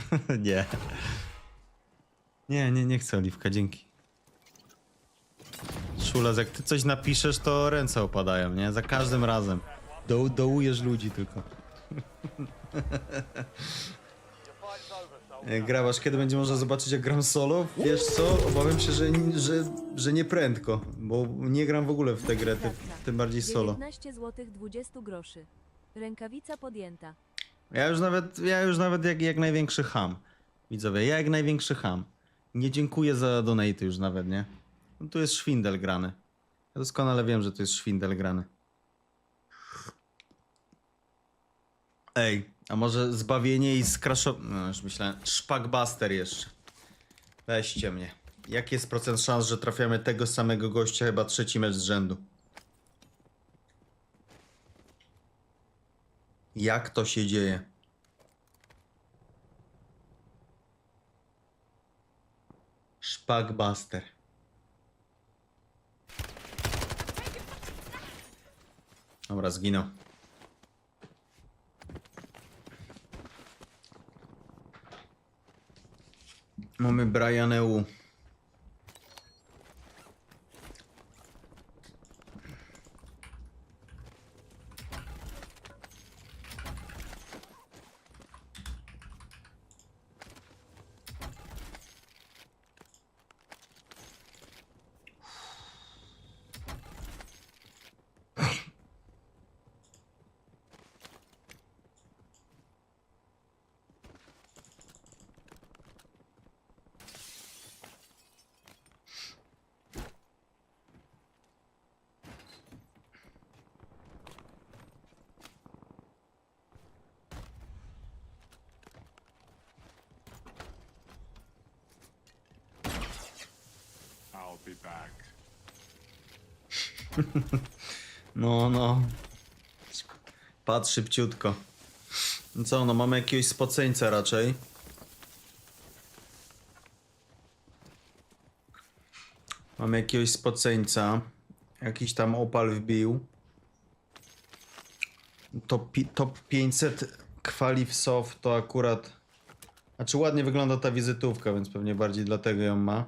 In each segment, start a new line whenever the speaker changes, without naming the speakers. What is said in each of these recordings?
nie. Nie, nie, nie chcę oliwka, dzięki. Szulas, jak ty coś napiszesz, to ręce opadają, nie? Za każdym razem. Do, dołujesz ludzi tylko. E, Grabasz, kiedy będzie można zobaczyć jak gram solo? Wiesz co, obawiam się, że, że, że nie prędko, bo nie gram w ogóle w tę grę, ty, tym bardziej solo.
19 zł 20 groszy. Rękawica podjęta.
Ja już nawet, ja już nawet jak, jak największy ham. Widzowie, ja jak największy ham. Nie dziękuję za donate już nawet, nie? No tu jest szwindel grany. Ja doskonale wiem, że to jest szwindel grany. Ej, a może zbawienie i skraszo... No już myślałem, szpakbuster jeszcze. Weźcie mnie. Jaki jest procent szans, że trafiamy tego samego gościa chyba trzeci mecz z rzędu? Jak to się dzieje? Szpakbuster. Dobra, zginął. Mamy Brian EU. No, no. Patrz szybciutko. No co, no mamy jakiegoś spoceńca raczej. Mamy jakiegoś spoceńca. Jakiś tam opal wbił. Top, top 500 kwali to akurat... Znaczy ładnie wygląda ta wizytówka, więc pewnie bardziej dlatego ją ma.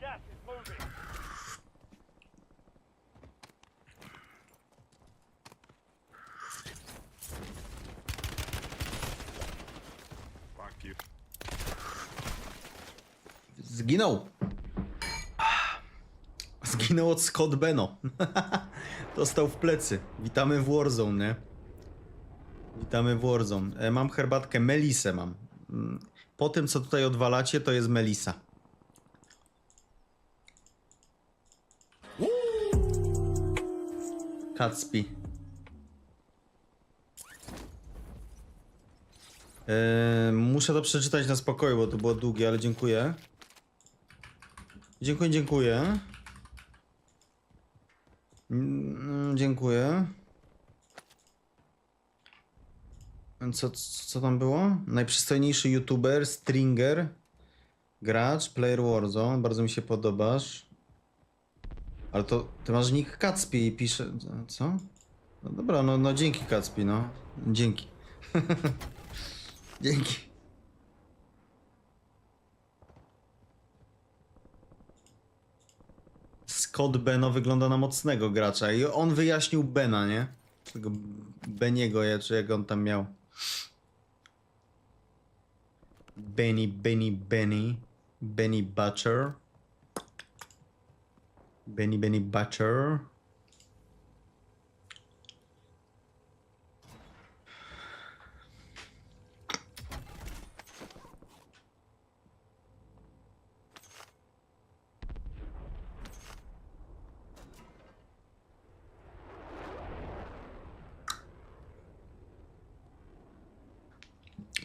Gas is moving.
Fuck you.
Zginął. Od Scott Beno. Dostał w plecy. Witamy w Warzone, nie? Witamy w Warzone. E, mam herbatkę Melisę mam. Mm, Po tym, co tutaj odwalacie, to jest Melisa. Kacpi. E, muszę to przeczytać na spokoju, bo to było długie, ale dziękuję. Dziękuję, dziękuję. Mm, Dziękuję. Co, co tam było? Najprzystojniejszy youtuber, stringer, gracz, player Warzone. Bardzo mi się podobasz. Ale to ty masz nick Kacpi i pisze... Co? No dobra, no, no dzięki Kacpi, no. Dzięki. dzięki. Scott Beno wygląda na mocnego gracza i on wyjaśnił Bena, nie? Tego Beniego, czy jak on tam miał. Benny, Benny, Benny. Benny Butcher. Benny, Benny Butcher.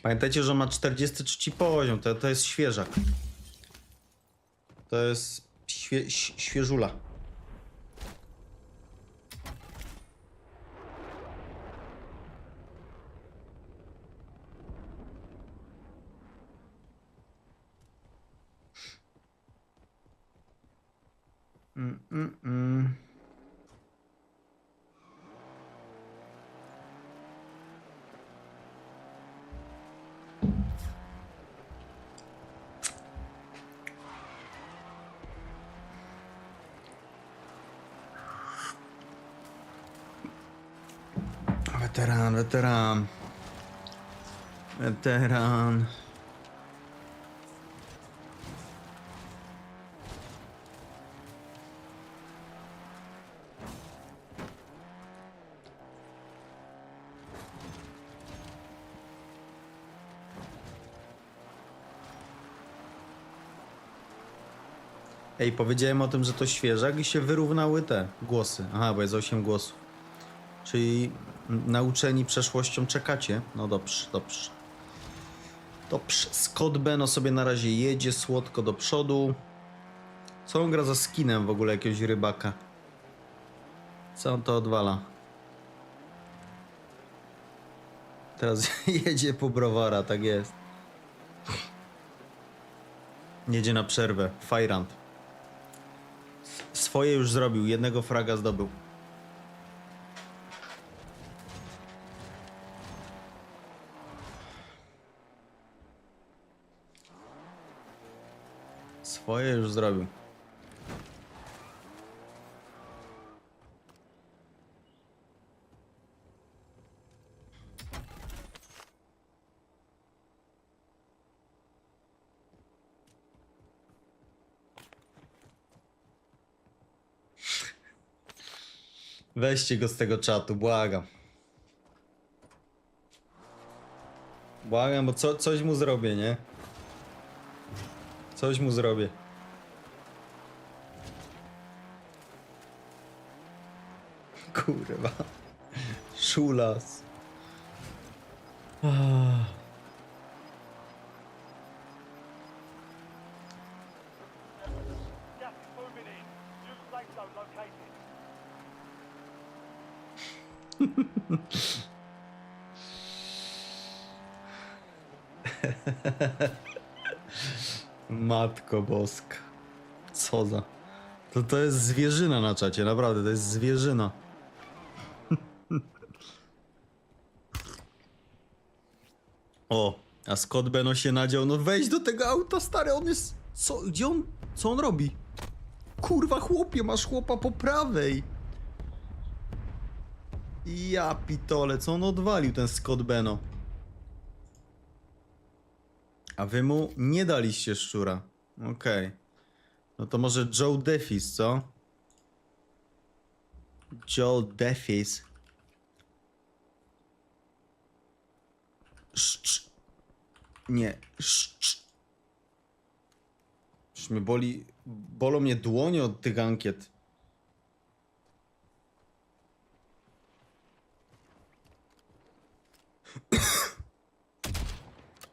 Pamiętajcie, że ma 43 poziom, to, to jest świeżak. To jest świe, świeżula. Mm, mm, mm. Weteran, weteran. Weteran. Ej, powiedziałem o tym, że to świeżak i się wyrównały te głosy. Aha, bo jest 8 głosów. Czyli nauczeni przeszłością czekacie? No dobrze, dobrze. Dobrze. Scott Beno sobie na razie jedzie słodko do przodu. Co on gra za skinem w ogóle jakiegoś rybaka? Co on to odwala? Teraz jedzie po browara, tak jest. Jedzie na przerwę. Fajrant. Swoje już zrobił, jednego fraga zdobył. Swoje już zrobił. Weźcie go z tego czatu, błagam. Błagam, bo co, coś mu zrobię, nie? Coś mu zrobię. Kurwa. Szulas. Ah. Matko boska. Co za... To, to jest zwierzyna na czacie, naprawdę, to jest zwierzyna. O, a Scott Beno się nadział, no wejdź do tego auta, stary, on jest... Co, gdzie on... Co on robi? Kurwa, chłopie, masz chłopa po prawej. Ja pitole, co on odwalił, ten Scott Beno? A wy mu nie daliście szczura. Okej. No to może Joe Defis, co? Joe Defis. Szcz. Nie. Szcz. Już mnie boli... Bolą mnie dłonie od tych ankiet.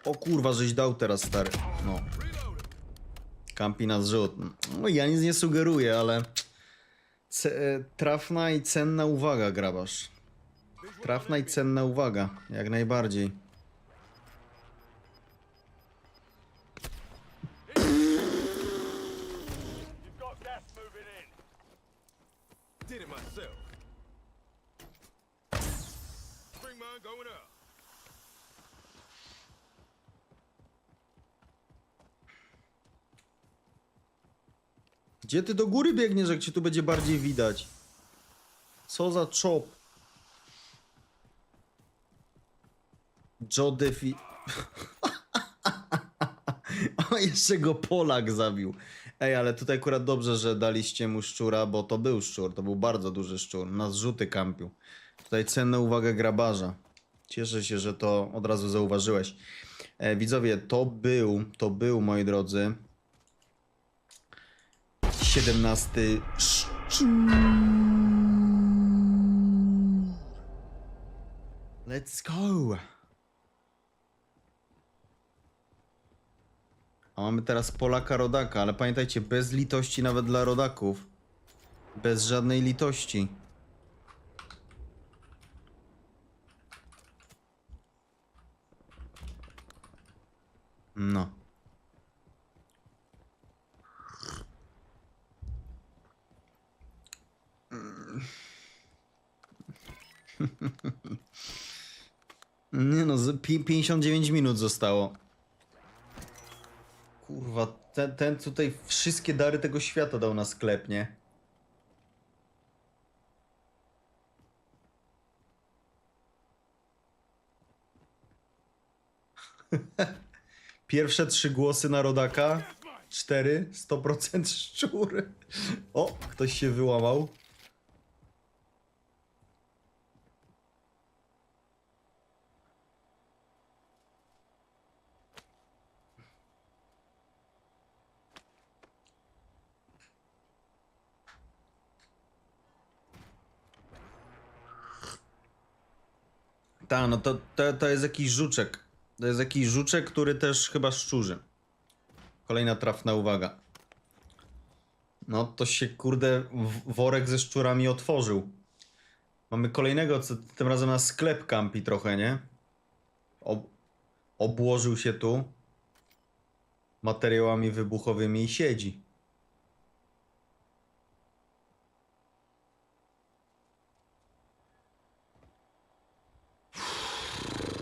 O kurwa, żeś dał teraz, stary. No. Kampi na zrzut. No ja nic nie sugeruję, ale... Ce e, trafna i cenna uwaga, grabarz. Trafna i cenna uwaga, jak najbardziej. Gdzie ty do góry biegniesz, jak cię tu będzie bardziej widać? Co za chop? Joe Defi... o, jeszcze go Polak zabił. Ej, ale tutaj akurat dobrze, że daliście mu szczura, bo to był szczur, to był bardzo duży szczur. Na zrzuty kampił. Tutaj cenna uwaga grabarza. Cieszę się, że to od razu zauważyłeś. E, widzowie, to był, to był, moi drodzy, 17 szczur. Let's go. A mamy teraz Polaka Rodaka, ale pamiętajcie, bez litości nawet dla rodaków. Bez żadnej litości. No. Nie no, z pi- 59 minut zostało. Kurwa, ten, ten tutaj wszystkie dary tego świata dał na sklep, nie? Pierwsze trzy głosy na rodaka. Cztery, 100% szczur. O, ktoś się wyłamał. Tak, no to, to, to jest jakiś żuczek. To jest jakiś żuczek, który też chyba szczurzy. Kolejna trafna uwaga. No to się kurde worek ze szczurami otworzył. Mamy kolejnego, co tym razem na sklep kampi trochę, nie? Ob obłożył się tu materiałami wybuchowymi i siedzi.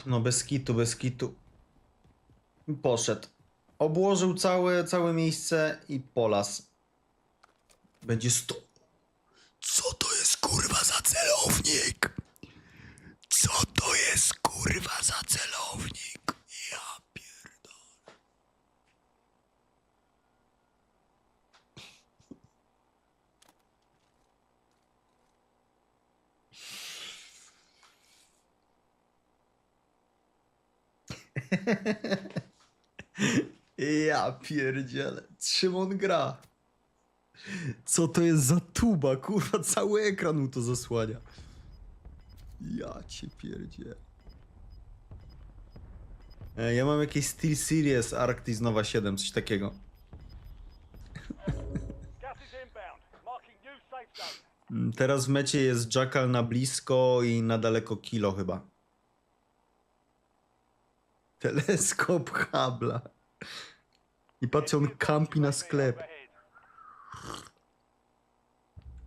No bez kitu, bez kitu. Poszedł. Obłożył całe, całe miejsce i polas. Będzie sto. Co to jest kurwa za celownik? Co to jest kurwa za celownik? Ja pierdolę. Ja pierdzielę. Czym on gra? Co to jest za tuba? Kurwa, cały ekran mu to zasłania. Ja cię pierdzielę. E, Ja mam jakieś Steel Series Arctis Nova 7, coś takiego.
Gas is inbound. Marking new safe zone.
Mm, Teraz w mecie jest Jackal na blisko i na daleko kilo chyba. Teleskop Habla. I patrzcie, on kampi na sklep.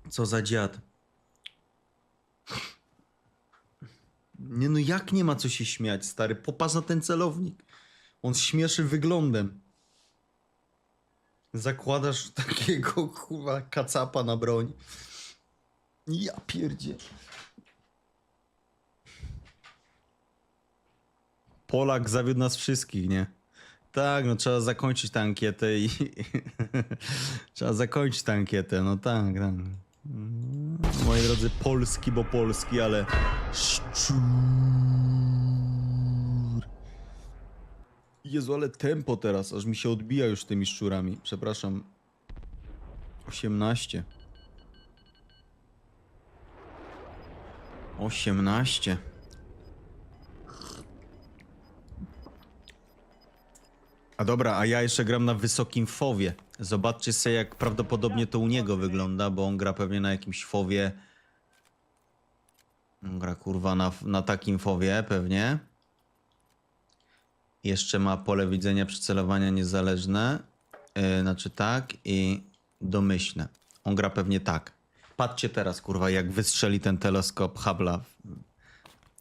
Co za dziad. Nie no, jak nie ma co się śmiać, stary? Popatrz na ten celownik. On śmieszy wyglądem. Zakładasz takiego kurwa kacapa na broń. Ja pierdzie. Polak zawiódł nas wszystkich, nie? Tak, no trzeba zakończyć tę ankietę i... trzeba zakończyć tę ankietę, no tak, tak. Moi drodzy, polski, bo polski, ale... Szczur. Jezu, ale tempo teraz, aż mi się odbija już tymi szczurami. Przepraszam. 18. 18. A dobra, a ja jeszcze gram na wysokim fowie. Zobaczcie sobie, jak prawdopodobnie to u niego wygląda, bo on gra pewnie na jakimś fowie. On gra kurwa na, na takim fowie pewnie. Jeszcze ma pole widzenia przycelowania niezależne. Yy, znaczy tak i domyślne. On gra pewnie tak. Patrzcie teraz, kurwa, jak wystrzeli ten teleskop Hubble'a.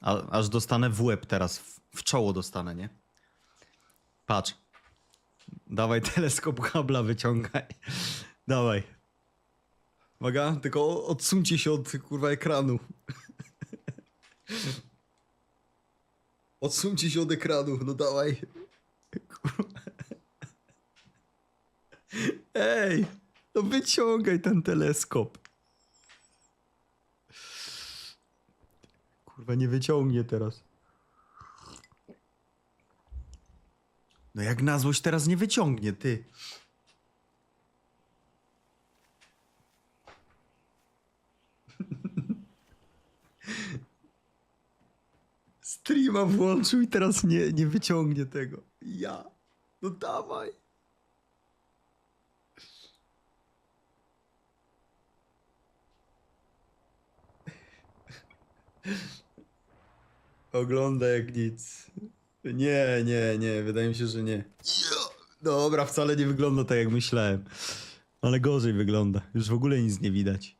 A, aż dostanę w łeb teraz. W, w czoło dostanę, nie? Patrz. Dawaj teleskop Hubble'a wyciągaj. Dawaj. Uwaga, tylko odsuńcie się od kurwa ekranu. Odsuńcie się od ekranu, no dawaj. Kurwa. Ej, no wyciągaj ten teleskop. Kurwa, nie wyciągnie teraz. No jak na złość teraz nie wyciągnie, ty. Streama włączył i teraz nie, nie wyciągnie tego. Ja. No dawaj. Ogląda jak nic. Nie, nie, nie, wydaje mi się, że nie. Dobra, wcale nie wygląda tak jak myślałem. Ale gorzej wygląda. Już w ogóle nic nie widać.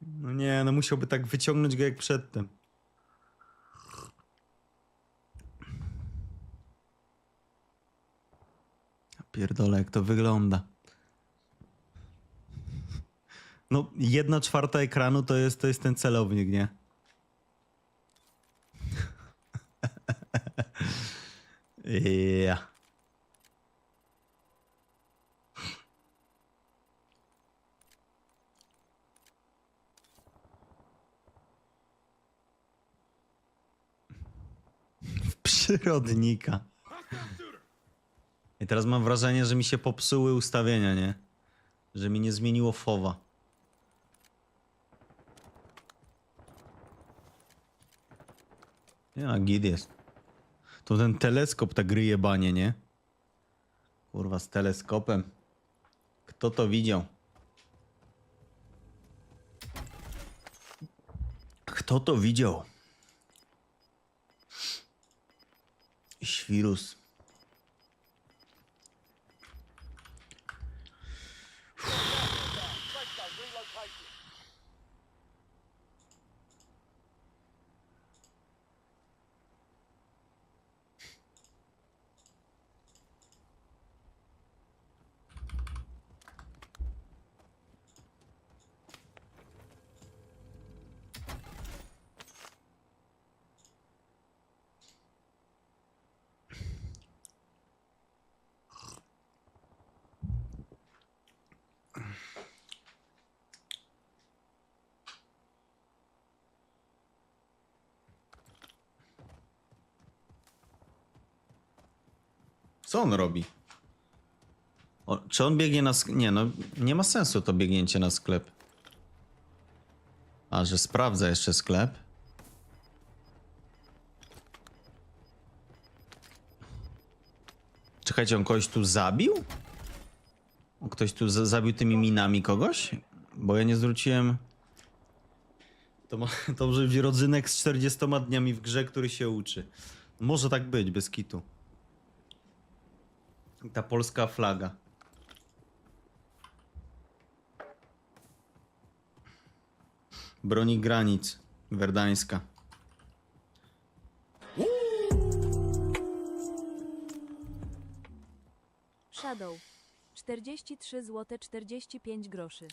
No nie, no musiałby tak wyciągnąć go jak przedtem. Pierdolę, jak to wygląda. No, jedna czwarta ekranu to jest, to jest ten celownik, nie? W przyrodnika. I teraz mam wrażenie, że mi się popsuły ustawienia, nie? Że mi nie zmieniło fowa. Ja, git jest. To ten teleskop tak gryje banie, nie? Kurwa, z teleskopem. Kto to widział? Kto to widział? Świrus. Co on robi? O, czy on biegnie na sklep? Nie, no nie ma sensu to biegnięcie na sklep. A, że sprawdza jeszcze sklep. Czekajcie, on kogoś tu zabił? Ktoś tu za- zabił tymi minami kogoś? Bo ja nie zwróciłem... To, mo- to może być rodzynek z 40 dniami w grze, który się uczy. Może tak być, bez kitu. Ta polska flaga. Broni granic. Werdańska.
Shadow. 43 zł 45 groszy.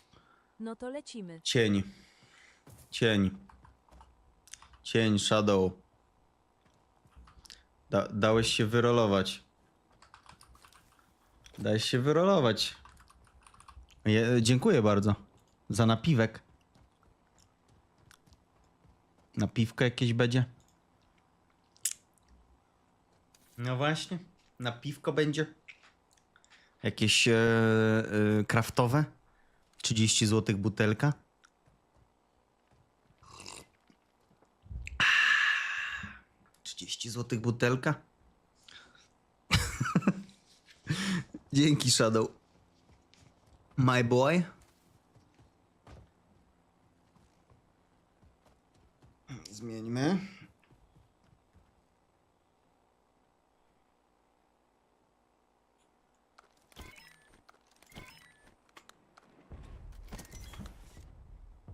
No to lecimy.
Cień. Cień. Cień, shadow. Da, dałeś się wyrolować. Dałeś się wyrolować. Je, dziękuję bardzo. Za napiwek. Napiwko jakieś będzie? No właśnie. Napiwko będzie? Jakieś e, e, kraftowe? 30 zł butelka? 30 zł butelka? Dzięki, Shadow. My boy. Zmieńmy.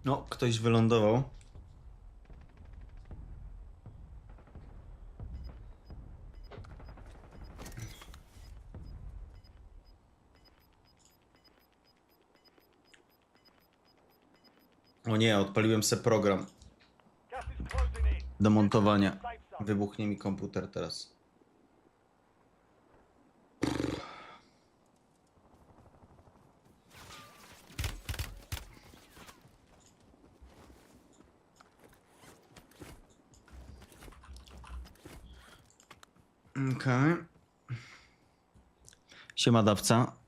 No, ktoś wylądował. O nie, odpaliłem se program do montowania. Wybuchnie mi komputer teraz. Okej. Siema dawca.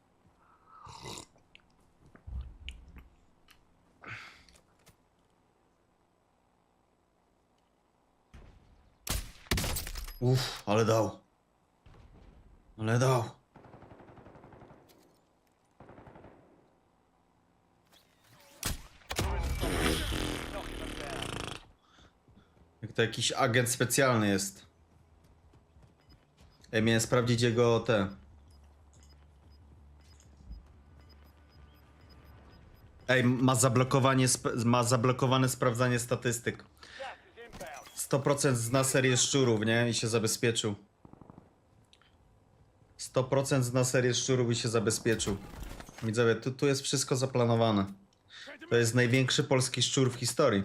Ale dał. Ale dał. Jak to jakiś agent specjalny jest. Ja miałem sprawdzić jego te. Ej, ma zablokowanie, ma zablokowane sprawdzanie statystyk.
Gas is inbound.
100% zna serię szczurów, nie? I się zabezpieczył. 100% zna serię szczurów i się zabezpieczył. Widzowie, tu, tu jest wszystko zaplanowane. To jest największy polski szczur w historii.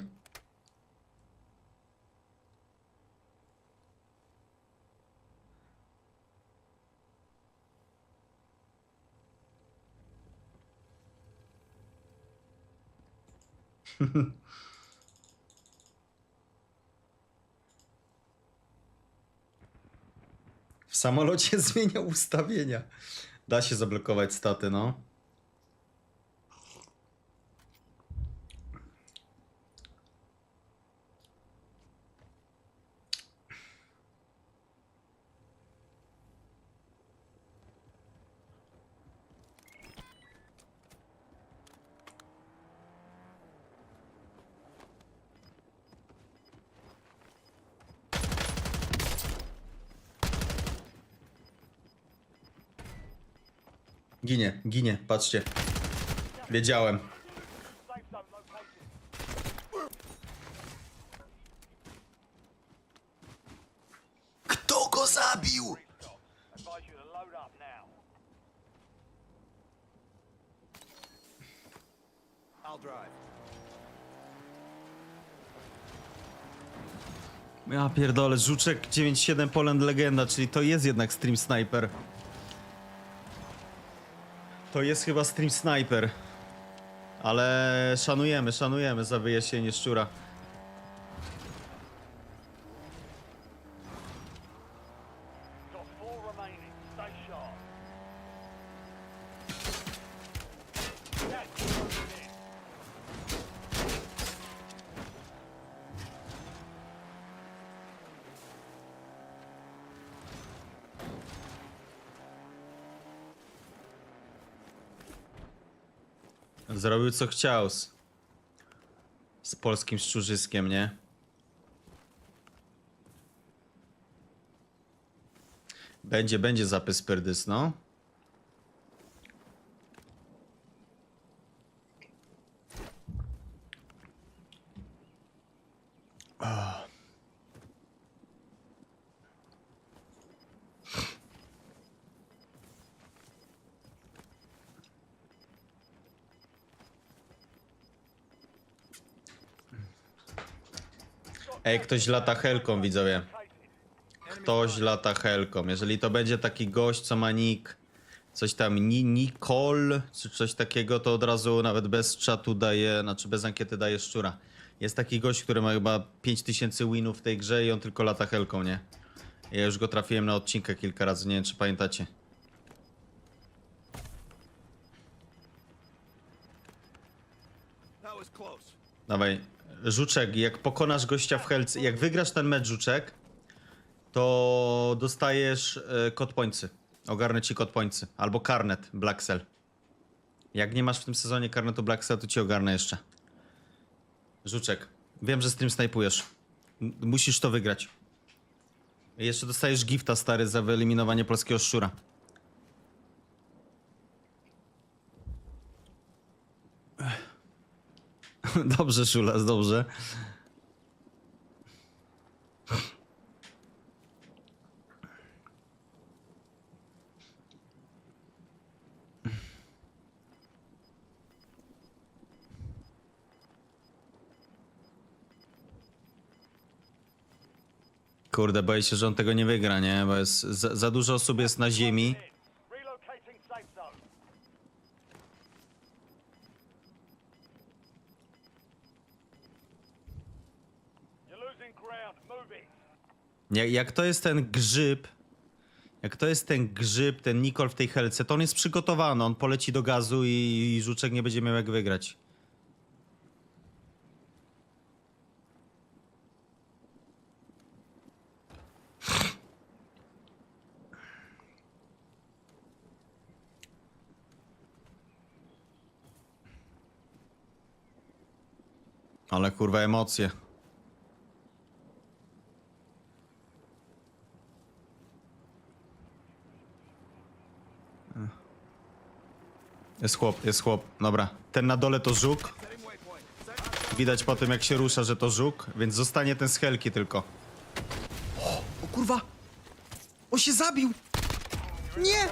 samolocie zmienia ustawienia. Da się zablokować staty, no. Ginie, patrzcie. Wiedziałem. Kto go zabił? Ja pierdolę, Żuczek 97 Poland Legenda, czyli to jest jednak Stream Sniper. To jest chyba Stream Sniper. Ale szanujemy, szanujemy za wyjaśnienie szczura. Zrobił co chciał z, z polskim szczurzyskiem, nie? Będzie, będzie zapis perdys, no. Ej, ktoś lata helką, widzowie. Ktoś lata helką. Jeżeli to będzie taki gość, co ma nick, coś tam ni Nicole, czy coś takiego, to od razu nawet bez czatu daje, znaczy bez ankiety daje szczura. Jest taki gość, który ma chyba 5000 winów w tej grze i on tylko lata helką, nie? Ja już go trafiłem na odcinkę kilka razy, nie wiem czy pamiętacie. Dawaj, Żuczek, jak pokonasz gościa w helce, jak wygrasz ten mecz, Żuczek, to dostajesz e, kod pońcy. Ogarnę ci kod pońcy. Albo karnet Black Cell. Jak nie masz w tym sezonie karnetu Black Cell, to ci ogarnę jeszcze. Żuczek, wiem, że z tym snajpujesz. M- Musisz to wygrać. Jeszcze dostajesz gifta, stary, za wyeliminowanie polskiego szczura. Dobrze, Szulas, dobrze. Kurde, boję się, że on tego nie wygra, nie? Bo jest za, za dużo osób jest na ziemi. Jak, jak to jest ten grzyb, jak to jest ten grzyb, ten Nikol w tej helce, to on jest przygotowany, on poleci do gazu i, i Żuczek nie będzie miał jak wygrać. Ale kurwa emocje. Jest chłop, jest chłop. Dobra. Ten na dole to żuk. Widać po tym, jak się rusza, że to żuk, więc zostanie ten z helki tylko. O, o kurwa! On się zabił! Nie!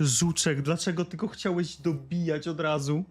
Żuczek, dlaczego ty go chciałeś dobijać od razu?